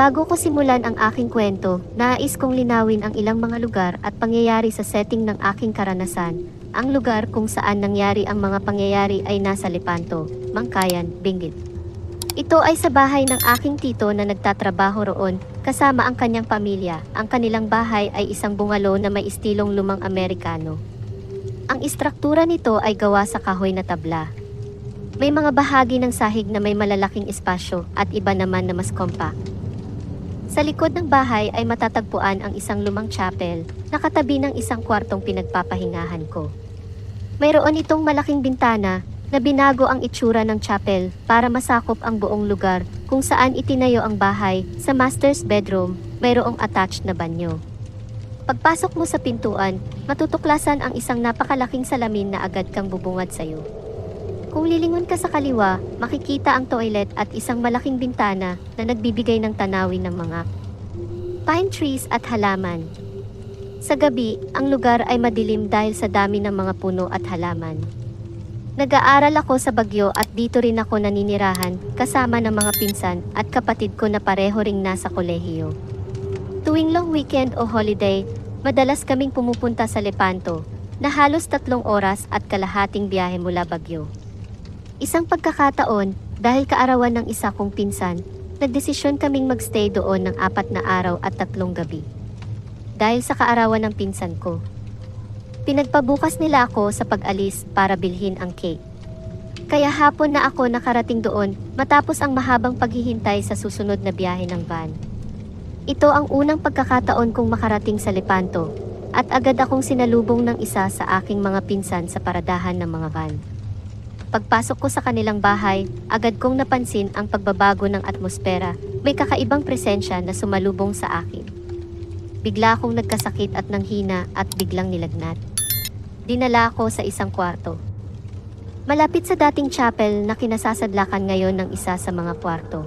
Bago ko simulan ang aking kwento, nais kong linawin ang ilang mga lugar at pangyayari sa setting ng aking karanasan. Ang lugar kung saan nangyari ang mga pangyayari ay nasa Lepanto, Mangkayan, Benguet. Ito ay sa bahay ng aking tito na nagtatrabaho roon, kasama ang kanyang pamilya. Ang kanilang bahay ay isang bungalo na may istilong lumang Amerikano. Ang istruktura nito ay gawa sa kahoy na tabla. May mga bahagi ng sahig na may malalaking espasyo at iba naman na mas compact. Sa likod ng bahay ay matatagpuan ang isang lumang chapel na katabi ng isang kwartong pinagpapahingahan ko. Mayroon itong malaking bintana na binago ang itsura ng chapel para masakop ang buong lugar kung saan itinayo ang bahay sa master's bedroom, mayroong attached na banyo. Pagpasok mo sa pintuan, matutuklasan ang isang napakalaking salamin na agad kang bubungad sa'yo. Kung lilingon ka sa kaliwa, makikita ang toilet at isang malaking bintana na nagbibigay ng tanawin ng mga pine trees at halaman. Sa gabi, ang lugar ay madilim dahil sa dami ng mga puno at halaman. Nag-aaral ako sa Bagyo at dito rin ako naninirahan kasama ng mga pinsan at kapatid ko na pareho ring nasa kolehiyo. Tuwing long weekend o holiday, madalas kaming pumupunta sa Lepanto na halos tatlong oras at kalahating biyahe mula Bagyo. Isang pagkakataon, dahil kaarawan ng isa kong pinsan, nagdesisyon kaming magstay doon ng apat na araw at tatlong gabi. Dahil sa kaarawan ng pinsan ko. Pinagpabukas nila ako sa pag-alis para bilhin ang cake. Kaya hapon na ako nakarating doon matapos ang mahabang paghihintay sa susunod na biyahe ng van. Ito ang unang pagkakataon kong makarating sa Lepanto at agad akong sinalubong ng isa sa aking mga pinsan sa paradahan ng mga van. Pagpasok ko sa kanilang bahay, agad kong napansin ang pagbabago ng atmosfera. May kakaibang presensya na sumalubong sa akin. Bigla akong nagkasakit at nanghina at biglang nilagnat. Dinala ako sa isang kwarto. Malapit sa dating chapel na kinasasadlakan ngayon ng isa sa mga kwarto.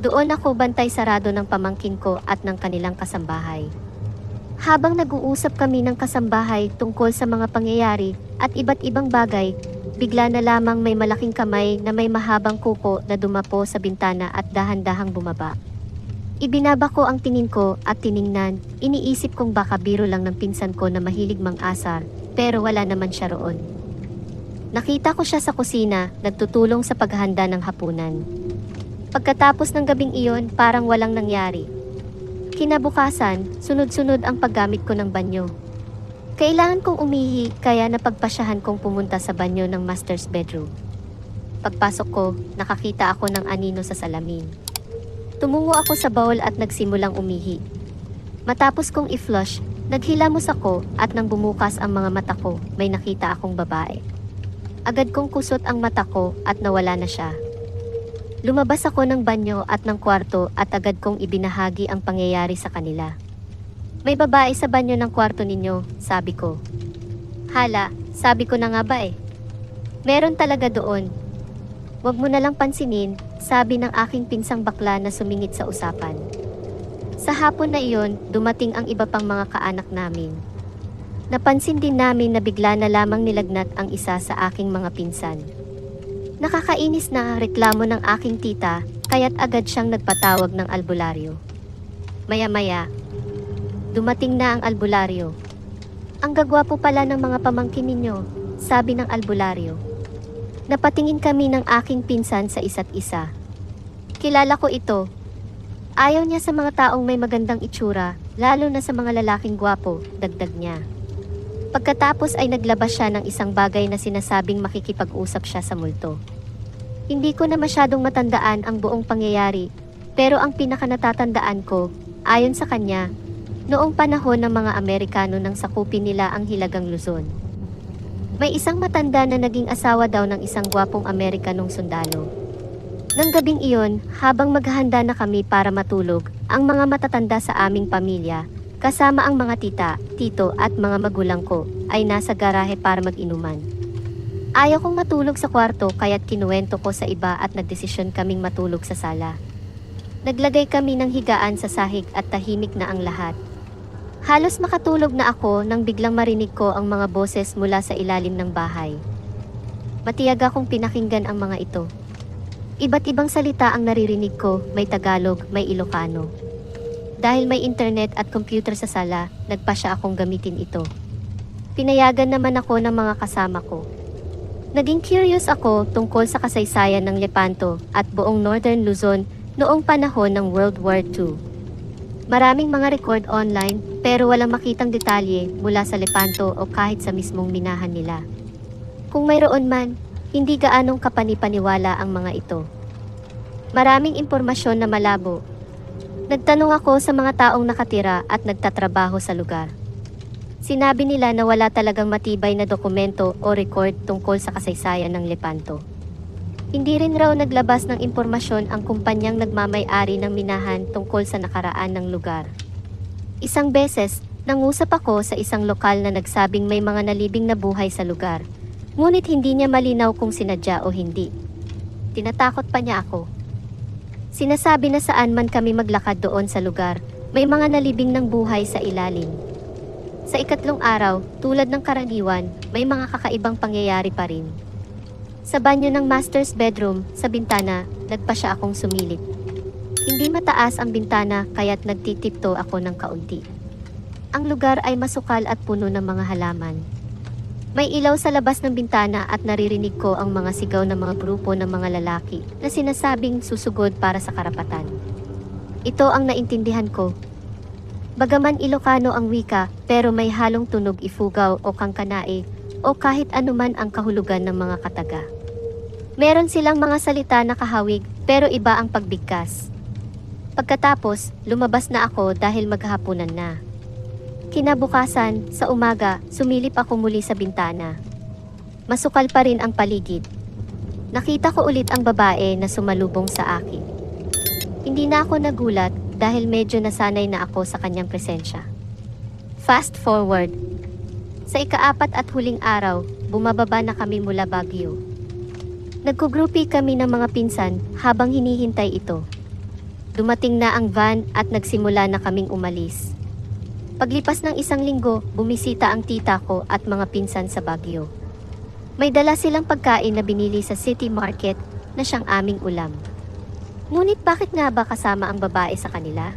Doon ako bantay sarado ng pamangkin ko at ng kanilang kasambahay. Habang nag-uusap kami ng kasambahay tungkol sa mga pangyayari at iba't ibang bagay, bigla na lamang may malaking kamay na may mahabang kuko na dumapo sa bintana at dahan-dahang bumaba. Ibinaba ko ang tingin ko at tiningnan, iniisip kong baka biro lang ng pinsan ko na mahilig mang-asar, pero wala naman siya roon. Nakita ko siya sa kusina, nagtutulong sa paghahanda ng hapunan. Pagkatapos ng gabing iyon, parang walang nangyari. Kinabukasan, sunod-sunod ang paggamit ko ng banyo. Kailangan kong umihi kaya napagpasyahan kong pumunta sa banyo ng master's bedroom. Pagpasok ko, nakakita ako ng anino sa salamin. Tumungo ako sa bowl at nagsimulang umihi. Matapos kong i-flush, naghilamos ako at nang bumukas ang mga mata ko, may nakita akong babae. Agad kong kusot ang mata ko at nawala na siya. Lumabas ako ng banyo at ng kwarto at agad kong ibinahagi ang pangyayari sa kanila. May babae sa banyo ng kwarto ninyo, sabi ko. Hala, sabi ko na nga ba eh. Meron talaga doon. Huwag mo na lang pansinin, sabi ng aking pinsang bakla na sumingit sa usapan. Sa hapon na iyon, dumating ang iba pang mga kaanak namin. Napansin din namin na bigla na lamang nilagnat ang isa sa aking mga pinsan. Nakakainis na reklamo ng aking tita, kaya't agad siyang nagpatawag ng albularyo. Maya-maya, dumating na ang albularyo. Ang gagwapo pala ng mga pamangkin ninyo, sabi ng albularyo. Napatingin kami ng aking pinsan sa isa't isa. Kilala ko ito. Ayaw niya sa mga taong may magandang itsura, lalo na sa mga lalaking gwapo, dagdag niya. Pagkatapos ay naglabas siya ng isang bagay na sinasabing makikipag-usap siya sa multo. Hindi ko na masyadong matandaan ang buong pangyayari, pero ang pinakanatatandaan ko, ayon sa kanya, noong panahon ng mga Amerikano nang sakupin nila ang Hilagang Luzon. May isang matanda na naging asawa daw ng isang gwapong Amerikanong sundalo. Nang gabing iyon, habang maghahanda na kami para matulog, ang mga matatanda sa aming pamilya, kasama ang mga tita, tito at mga magulang ko, ay nasa garahe para mag-inuman. Ayaw kong matulog sa kwarto kaya't kinuwento ko sa iba at nagdesisyon kaming matulog sa sala. Naglagay kami ng higaan sa sahig at tahimik na ang lahat. Halos makatulog na ako nang biglang marinig ko ang mga boses mula sa ilalim ng bahay. Matiyag akong pinakinggan ang mga ito. Iba't ibang salita ang naririnig ko, may Tagalog, may Ilocano. Dahil may internet at computer sa sala, nagpa siya akong gamitin ito. Pinayagan naman ako ng mga kasama ko. Naging curious ako tungkol sa kasaysayan ng Lepanto at buong Northern Luzon noong panahon ng World War II. Maraming mga record online pero walang makitang detalye mula sa Lepanto o kahit sa mismong minahan nila. Kung mayroon man, hindi gaanong kapanipaniwala ang mga ito. Maraming impormasyon na malabo. Nagtanong ako sa mga taong nakatira at nagtatrabaho sa lugar. Sinabi nila na wala talagang matibay na dokumento o record tungkol sa kasaysayan ng Lepanto. Hindi rin raw naglabas ng impormasyon ang kumpanyang nagmamay-ari ng minahan tungkol sa nakaraan ng lugar. Isang beses, nangusap ako sa isang lokal na nagsabing may mga nalibing na buhay sa lugar. Ngunit hindi niya malinaw kung sinadya o hindi. Tinatakot pa niya ako. Sinasabi na saan man kami maglakad doon sa lugar, may mga nalibing ng buhay sa ilalim. Sa ikatlong araw, tulad ng karaniwan, may mga kakaibang pangyayari pa rin. Sa banyo ng master's bedroom, sa bintana, nagpa siya akong sumilip. Hindi mataas ang bintana kaya't nagtitipto ako ng kaunti. Ang lugar ay masukal at puno ng mga halaman. May ilaw sa labas ng bintana at naririnig ko ang mga sigaw ng mga grupo ng mga lalaki na sinasabing susugod para sa karapatan. Ito ang naintindihan ko. Bagaman Ilocano ang wika, pero may halong tunog ifugaw o kangkanae o kahit anuman ang kahulugan ng mga kataga. Meron silang mga salita na kahawig pero iba ang pagbigkas. Pagkatapos, lumabas na ako dahil maghahaponan na. Kinabukasan, sa umaga, sumilip ako muli sa bintana. Masukal pa rin ang paligid. Nakita ko ulit ang babae na sumalubong sa akin. Hindi na ako nagulat dahil medyo nasanay na ako sa kanyang presensya. Fast forward. Sa ikaapat at huling araw, bumababa na kami mula Baguio. Nagkugrupi kami ng mga pinsan habang hinihintay ito. Dumating na ang van at nagsimula na kaming umalis. Paglipas ng isang linggo, bumisita ang tita ko at mga pinsan sa Baguio. May dala silang pagkain na binili sa city market na siyang aming ulam. Ngunit bakit nga ba kasama ang babae sa kanila?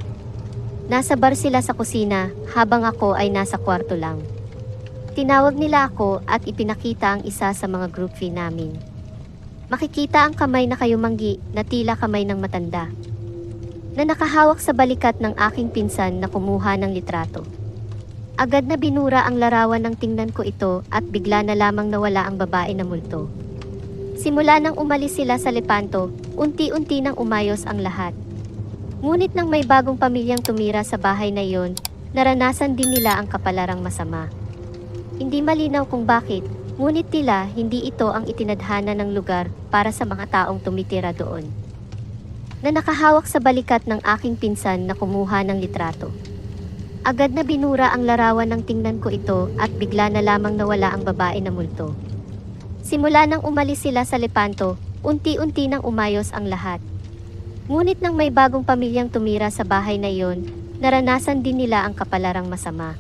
Nasa bar sila sa kusina habang ako ay nasa kwarto lang. Tinawag nila ako at ipinakita ang isa sa mga group fee namin. Makikita ang kamay na kayumanggi na tila kamay ng matanda na nakahawak sa balikat ng aking pinsan na kumuha ng litrato. Agad na binura ang larawan ng tingnan ko ito at bigla na lamang nawala ang babae na multo. Simula nang umalis sila sa Lepanto, unti-unti nang umayos ang lahat. Ngunit nang may bagong pamilyang tumira sa bahay na iyon, naranasan din nila ang kapalarang masama. Hindi malinaw kung bakit, ngunit tila hindi ito ang itinadhana ng lugar para sa mga taong tumitira doon na nakahawak sa balikat ng aking pinsan na kumuha ng litrato. Agad na binura ang larawan ng tingnan ko ito at bigla na lamang nawala ang babae na multo. Simula nang umalis sila sa Lepanto, unti-unti nang umayos ang lahat. Ngunit nang may bagong pamilyang tumira sa bahay na iyon, naranasan din nila ang kapalarang masama.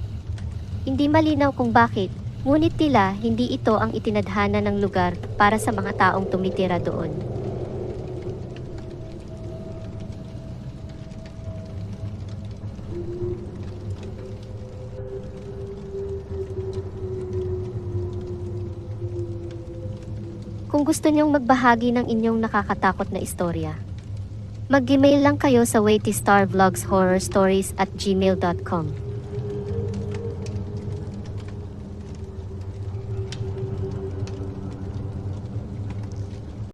Hindi malinaw kung bakit, ngunit tila hindi ito ang itinadhana ng lugar para sa mga taong tumitira doon. Kung gusto niyong magbahagi ng inyong nakakatakot na istorya, mag-email lang kayo sa waitistarvlogshorrorstories at gmail.com.